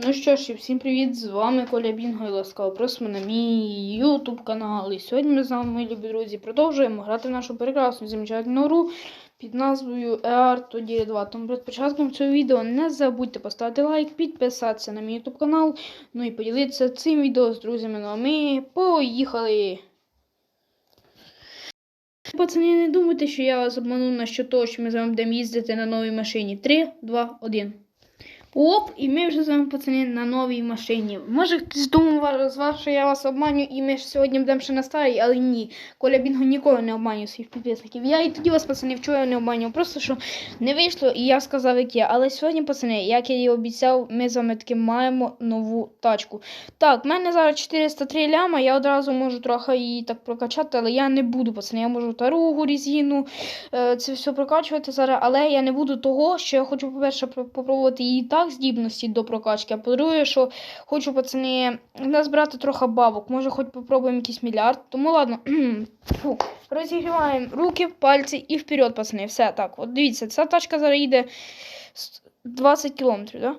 Ну що ж, і всім привіт! З вами Коля Бінго і ласкаво просимо на мій YouTube канал. І сьогодні ми з вами, мої любі друзі, продовжуємо грати в нашу прекрасну замечательну гру під назвою ER Тоді 2. Тому перед початком цього відео не забудьте поставити лайк, підписатися на мій YouTube канал, ну і поділитися цим відео з друзями. Ну а ми поїхали! Пацани, не думайте, що я вас обманув на що того, що ми з вами будемо їздити на новій машині. 3, 2, 1. Оп, і ми вже з вами, пацани, на новій машині. Може хтось думав що я вас обманю, і ми ж сьогодні будемо ще на старій, але ні. Коля Бінго ніколи не обманює своїх підписників. Я і тоді вас, пацани, вчора не обманював. Просто що не вийшло, і я сказав, як є. Але сьогодні, пацани, як я і обіцяв, ми з вами таки маємо нову тачку. Так, в мене зараз 403 ляма, я одразу можу трохи її так прокачати, але я не буду, пацани. Я можу таругу, різину, е, це все прокачувати зараз, але я не буду того, що я хочу, по-перше, про- попробувати її так здібності до прокачки. А по-друге, що хочу, пацани, назбирати трохи бабок. Може, хоч попробуємо якийсь мільярд. Тому ладно. Фу. Розігріваємо руки, пальці і вперед, пацани. Все так. От дивіться, ця тачка зараз їде 20 кілометрів, да?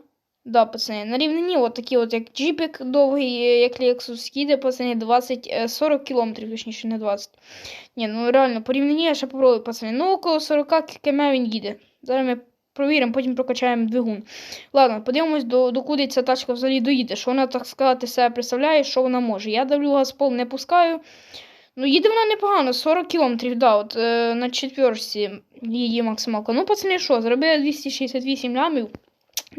Да, пацани, на рівнині, от такі от, як джіпік довгий, е, як Lexus, їде, пацани, 20, е, 40 кілометрів, точніше, не 20. Ні, ну реально, по рівнині я ще попробую, пацани. Ну, около 40 км він їде. Зараз ми провіримо, потім прокачаємо двигун. Ладно, подивимось, до, докуди ця тачка взагалі доїде. Що вона, так сказати, себе представляє, що вона може. Я давлю газпол, пол, не пускаю. Ну, їде вона непогано, 40 кілометрів, да, от е, на четверці її максималка. Ну, пацани, що, зробили 268 лямів.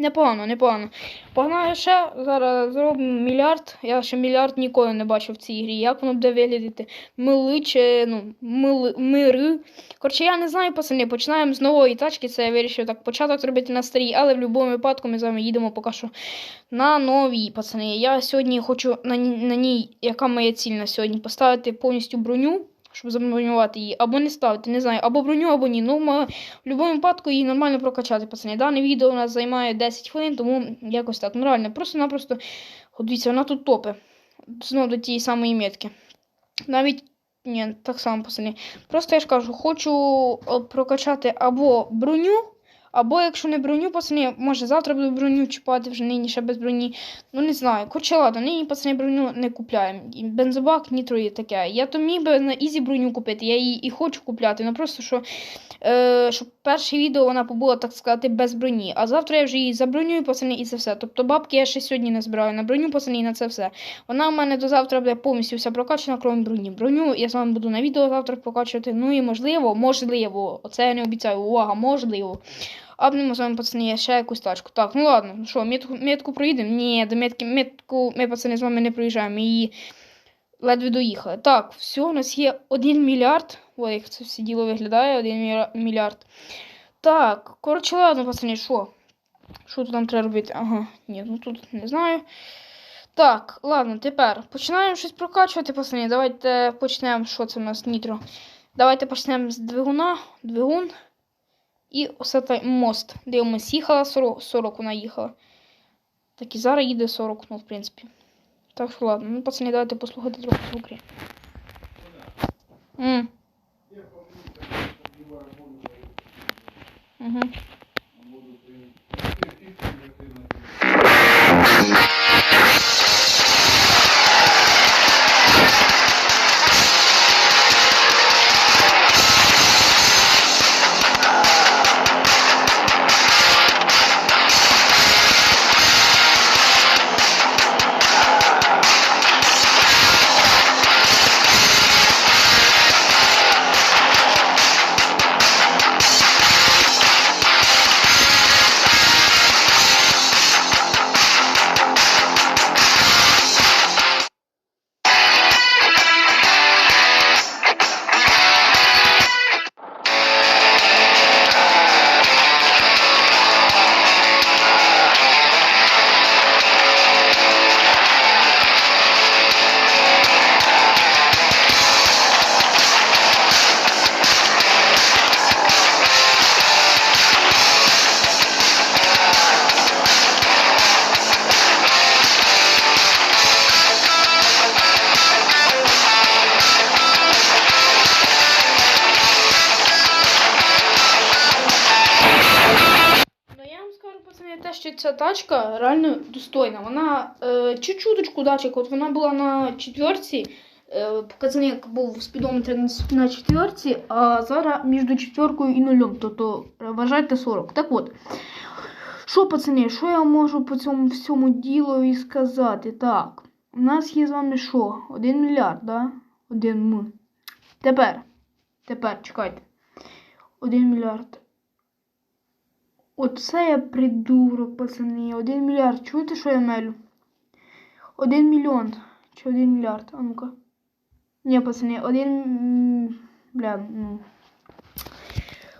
Непогано, непогано. Погнали ще, зараз зробимо мільярд. Я ще мільярд ніколи не бачив в цій грі. Як воно буде виглядати? Мили чи ну, мили, мири. Коротше, я не знаю, пацани, починаємо з нової тачки. Це я вирішив так початок зробити на старій, але в будь-якому випадку ми з вами їдемо поки що на новій, пацани. Я сьогодні хочу на, на ній, яка моя ціль на сьогодні, поставити повністю броню. Щоб забронювати її, або не ставити, не знаю, або броню, або ні. Ну, в будь-якому випадку її нормально прокачати, пацани. Дане відео у нас займає 10 хвилин, тому якось так. Ну реально, просто-напросто, дивіться, вона тут топи. Знову до тієї самої метки. Навіть, ні, так само, пацани. Просто я ж кажу, хочу е, прокачати або броню, або якщо не броню, пацани, може завтра буду броню чіпати, вже нині ще без броні. Ну не знаю. Коротше, ладно, нині пацани броню не купляємо. І Бензобак, нітро і таке. Я то міг би на ізі броню купити, я її і хочу купляти. Ну просто що, е, щоб перше відео вона побула, так сказати, без броні. А завтра я вже її забронюю, пацани, і це все. Тобто бабки я ще сьогодні не збираю на броню, пацани, і на це все. Вона у мене до завтра буде повністю вся прокачана, крім броні. Броню я з вами буду на відео завтра прокачувати. Ну і можливо, можливо, оце я не обіцяю. Увага, можливо. Апнемо з вами, пацани, ще якусь тачку. Так, ну ладно, ну що, метку, метку проїдемо? Ні, до метки, метку ми, пацани, з вами не проїжджаємо. Ми її ледве доїхали. Так, все, у нас є 1 мільярд. Ой, як це все діло виглядає, 1 мільярд. Так, коротше, ладно, пацани, що? Що тут нам треба робити? Ага, ні, ну тут не знаю. Так, ладно, тепер починаємо щось прокачувати, пацани. Давайте почнемо, що це у нас нітро. Давайте почнемо з двигуна. Двигун. І ось цей мост. Дивимось, їхала 40, 40 вона їхала. Так і зараз їде 40, ну, в принципі. Так що ладно. Ну, пацани, давайте послухати трохи звуки. Mm. Угу. Ця тачка реально достойна. Вона е, чуть-чуточку датчик, от вона була на четверці. Е, показник був спідометр на, четверці, а зараз між четверкою і нульом. Тобто е, вважайте 40. Так от. Що, пацани, що я можу по цьому всьому ділові сказати? Так, у нас є з вами що? Один мільярд, да? Один м. Тепер. Тепер, чекайте. Один мільярд. Оце я придурок, пацани. Один мільярд. Чуєте, що я мелю? Один мільйон. Чи один мільярд? А ну-ка. Ні, пацани, один. Бля, ну.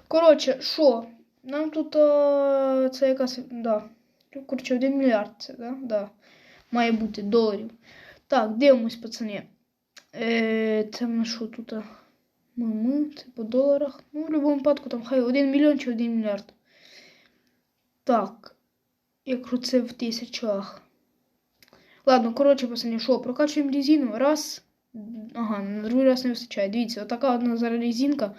Коротше, що? Нам тут а, це якась. Да. Коротше, один мільярд це, да? Да. Має бути доларів. Так, дивимось, пацани. Е, це в нас що тут? Ми, ми, це по доларах. Ну, в будь-якому випадку там хай 1 мільйон чи 1 мільярд. Так. Якщо це в тисячах. Ладно, коротше, пацани, що, прокачуємо резину. Раз. Ага, на другий раз не вистачає. Дивіться, отака одна зараз резинка.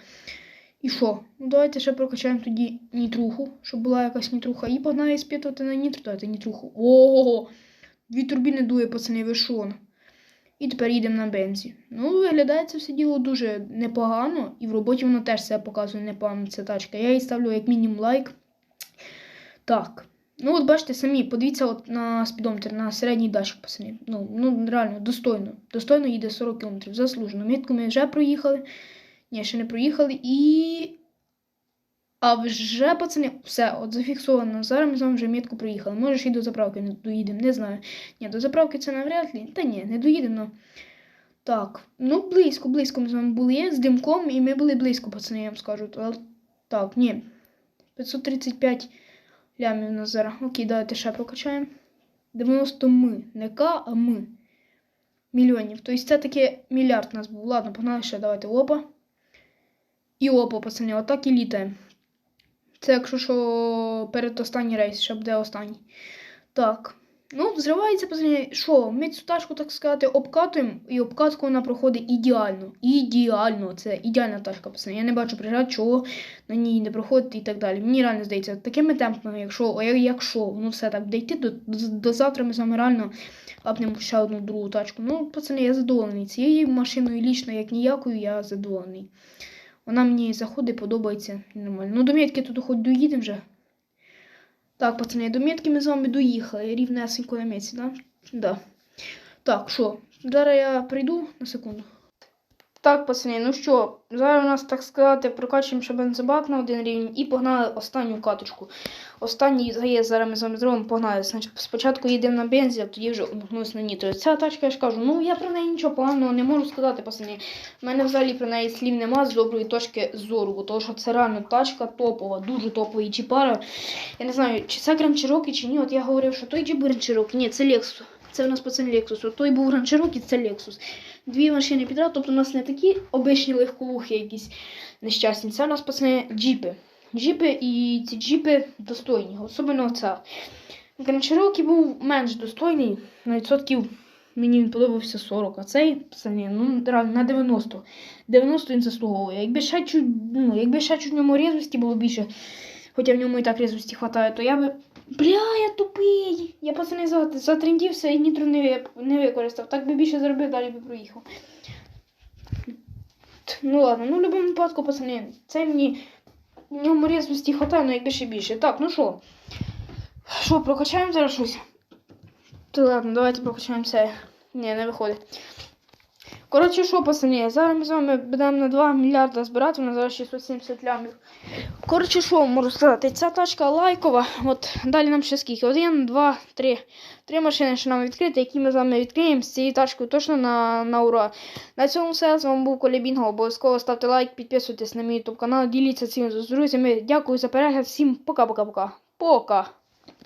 І що? Ну давайте ще прокачаємо тоді нітруху, щоб була якась нітруха. І погнали спитувати на нітру, давайте нітруху. Ого! Дві турбіни дує, пацани, ви що? І тепер їдемо на бензі. Ну, виглядає це все діло дуже непогано, і в роботі воно теж себе показує непогано, ця тачка. Я їй ставлю як мінімум лайк. Так. Ну, от бачите самі, подивіться от на спідометр, на середній датчик, пацани. Ну, ну реально, достойно. Достойно їде 40 км. Заслужено. Мітку ми вже проїхали. Ні, ще не проїхали. І. А вже, пацани, все, от зафіксовано. Зараз ми з вами вже мітку проїхали. Може, ще й до заправки не доїдемо, не знаю. Ні, до заправки це навряд ли. Та ні, не доїдемо. Так, ну близько, близько ми з вами були з димком, і ми були близько, пацани, я вам скажу. Так, ні. 535 лямів зараз. Окей, давайте ще прокачаємо. 90 ми. Не К, а ми. Мільйонів. Тобто це таки мільярд у нас був. Ладно, погнали ще, давайте опа. І опа, пацани, отак і літаємо. Це якщо що перед останній рейс, ще буде останній. Так. Ну, взривається, пацани, що, ми цю тачку, так сказати, обкатуємо, і обкатку вона проходить ідеально. Ідеально. Це ідеальна тачка, пацани. Я не бачу преград, чого на ній не проходити і так далі. Мені реально здається, такими темпами, якщо, якщо воно все так буде йти, до, до, завтра ми з вами реально апнемо ще одну другу тачку. Ну, пацани, я задоволений. Цією машиною лічно, як ніякою, я задоволений. Вона мені заходить, подобається нормально. Ну, до метки тут хоч доїдемо вже. Так, пацани, до метки ми з вами доїхали. Рівнесенько на місці, да? Да. Так, що? Зараз я прийду на секунду. Так, пацани, ну що, зараз у нас, так сказати, прокачуємо ще на один рівень і погнали останню каточку. Останній заїзд зараз ми з вами зробимо, погнали. Значить, спочатку їдемо на бензі, а тоді вже умикнулися на нітро. Ця тачка, я ж кажу, ну я про неї нічого поганого не можу сказати, пацани. У мене взагалі про неї слів нема з доброї точки зору, бо тому що це реально тачка топова, дуже топова і чіпара. Я не знаю, чи це Cherokee, чи ні. От я говорив, що той Grand Cherokee, ні, це Lexus. Це у нас пацан Lexus. От той був Grand Cherokee, це Lexus. Дві машини підряд, тобто у нас не такі обичні легковухи якісь нещасні. Це у нас пацани джіпи. Джіпи і ці джіпи достойні, особливо ця. Cherokee був менш достойний, на відсотків мені він подобався 40, а цей пацани, ну на 90. 90 він заслуговує. Якби ще чуть, ну, якби ще чуть в ньому різвості було більше, хоча в ньому і так різвості хватає, то я би. Бля, я тупий! Я пацани за- затрендівся і нітро не, не використав. Так би більше заробив, далі би проїхав. Ну ладно, ну в будь-якому випадку, пацани, це мені ньому різвості хватає, ну якби ще більше. Так, ну що? Що, прокачаємо зараз щось? Та ладно, давайте прокачаємо це. Ні, не виходить. Коротше, що, пацани, зараз ми з вами будемо на 2 мільярда збирати, у нас зараз 670 лямів. Коротше, що можу сказати, ця тачка лайкова. От далі нам ще скільки? Один, два, три. Три машини ще нам відкрити, які ми з вами відкриємо з цією тачкою точно на, на ура. На цьому все. З вами був Коля Бінго. Обов'язково ставте лайк, підписуйтесь на мій ютуб канал, діліться цим з друзями. Дякую за перегляд. Всім пока-пока-пока. Пока!